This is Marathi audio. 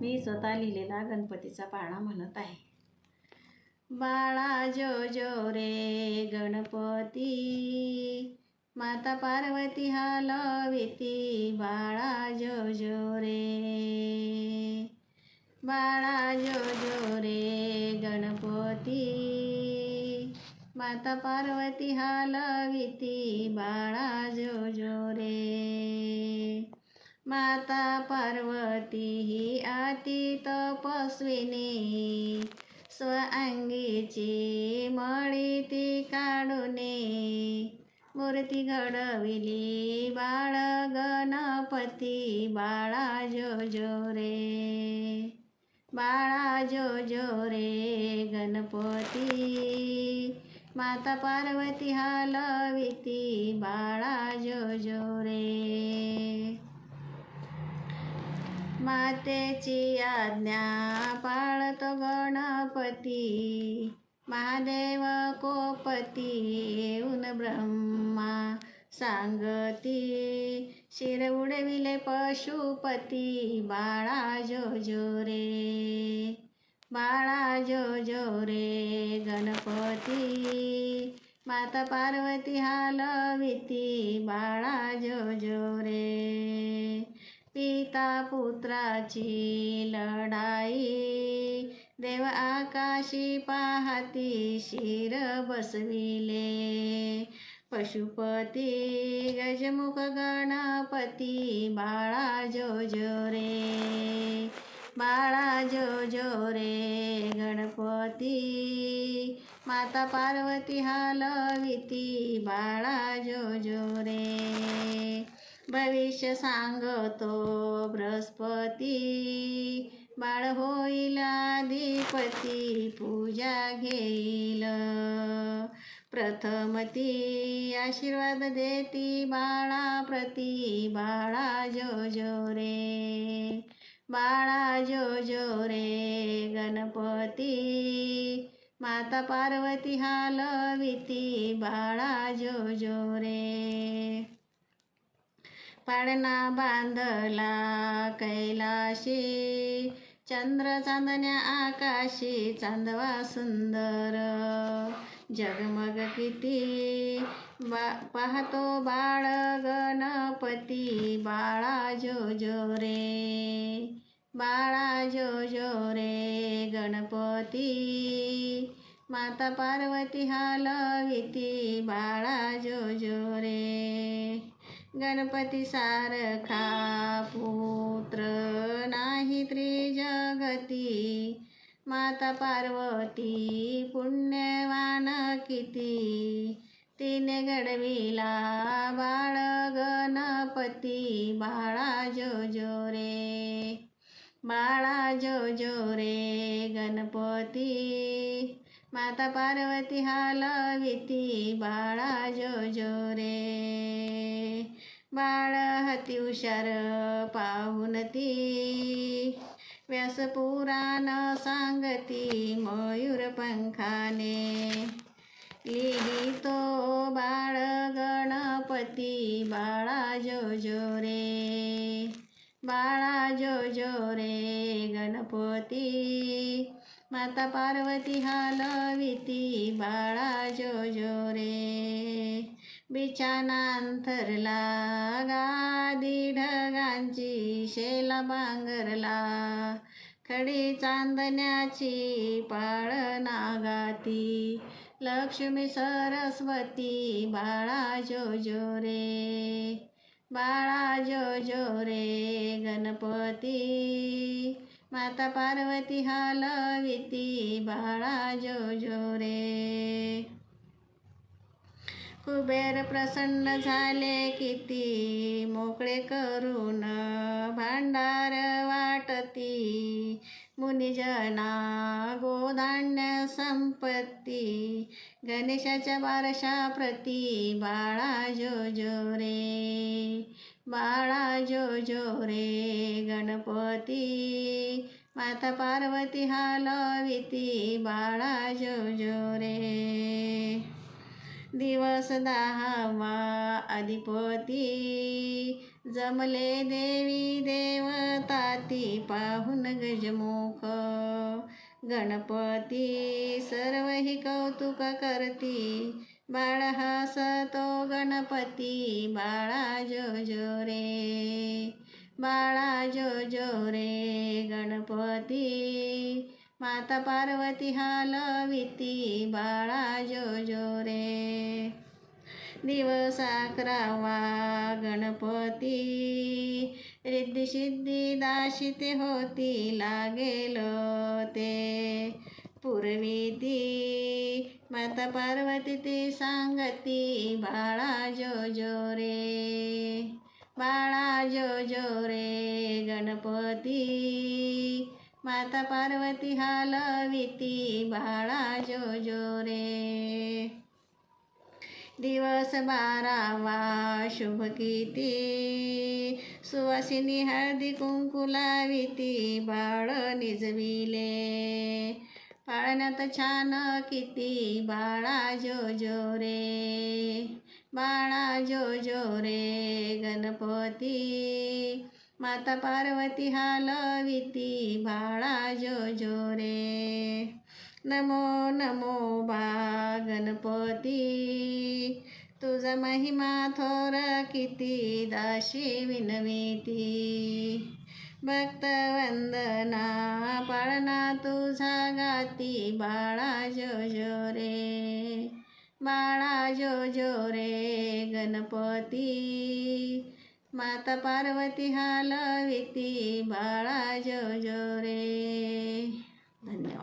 मी स्वतः लिहिलेला गणपतीचा पाळणा म्हणत आहे. बाळा जो जो रे गणपती. माता पार्वती हलविती. बाळा जो जो रे. बाळा जो जो रे गणपती. माता पार्वती हलविती. बाळा जो जो रे. माता पार्वती ही अति तपस्विनी. स्वअंगीची मळी ती काढूने. मूर्ती घडविली बाळ गणपती. बाळा जो जो रे बाळा जो जो रे गणपती. माता पार्वती हलविती. बाळा जो जो रे मातेची आज्ञा पाळतो गणपती. महादेव कोपती उन ब्रह्मा सांगती. शिर उडविले पशुपती बाळा जो जो रे बाळा जो जो रे गणपती. माता पार्वती हालविती बाळा जो जो रे पिता पुत्राची लढाई. देव आकाशी पाहती शिर बसविले. पशुपती गजमुख गणपती बाळा जो जो रे बाळा जो जो रे गणपती. माता पार्वती हलविती बाळा जो जो रे भविष्य सांगतो बृहस्पती. बाळ होईल अधिपती पूजा घेईल. प्रथम ती आशीर्वाद देती बाळा प्रती बाळा जो जो रे बाळा जो जो रे गणपती. माता पार्वती हालविती बाळा जो जो रे पाळणा बांधला कैलाशी. चंद्र चांदण्या आकाशी चांदवा सुंदर. जगमग किती बा पाहतो बाळ गणपती. बाळा जो जो रे बाळा जो जो रे गणपती. माता पार्वती हलविती बाळा जो जो रे. गणपती सारखा पुत्र नाही त्रिजगती. माता पार्वती पुण्यवान किती. तिने घडविला बाळ गणपती. बाळा जो जो रे बाळा जो जो रे गणपती. माता पार्वती हालविती बाळा जो जो रे बाळ हती हुशार पाहून ती. व्यासपुराण सांगती मयूर पंखाने. लिहितो बाळ गणपती बाळा जो जो रे बाळा जो जो रे गणपती. माता पार्वती हलविती बाळा जो जो रे बिछानांथरला गादी ढगांची शेला बांगरला. खडी चांदण्याची पाळ गाती लक्ष्मी सरस्वती बाळा जो जो रे. बाळा जो जो रे गणपती. माता पार्वती हलविती बाळा जो जो रे. कुबेर प्रसन्न झाले किती? मोकळे करून भांडार वाटती. मुनिजना गोधान्य संपत्ती. गणेशाच्या बारशा प्रती बाळा जो जो रे. बाळा जो जो रे गणपती. माता पार्वती हालविती बाळा जो जो रे. दिवस दहावा अधिपती. जमले देवी देवता ती पाहून गजमुख. गणपती सर्व ही कौतुक करती. बाळ हसतो गणपती बाळा जो जो रे बाळा जो जो रे गणपती. माता पार्वती हालविती बाळा जो जो रे दिवस अकरावा गणपती. रिद्धी सिद्धी दाशिते होती लागेल ते. पूर्वी ती माता पार्वती ती सांगती बाळा जो जो रे बाळा जो जो रे गणपती. माता पार्वती हालविती बाळा जो जो रे. दिवस बारावा शुभ किती? सुवासिनी हळदी कुंकुलाविती बाळ निजविले. पाळण्यात छान किती बाळा जो जो रे. बाळा जो जो रे गणपती. माता पार्वती हालविती बाळा जो जो रे नमो नमो बा गणपती. तुझा महिमा थोर किती दाशी विनविती. भक्त वंदना पाळणा तुझा गाती बाळा जो जो रे बाळा जो जो रे गणपती. माता पार्वती हालविती बाळा जो जो रे. धन्यवाद.